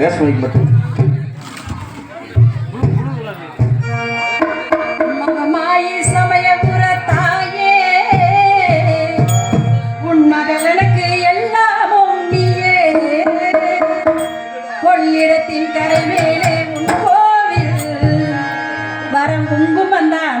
பேசுவதைக்கு மட்டும் மகமாயி சமயபுர தாயே உன் மகள் எனக்கு எல்லாமும் வரம் குங்குமந்தான்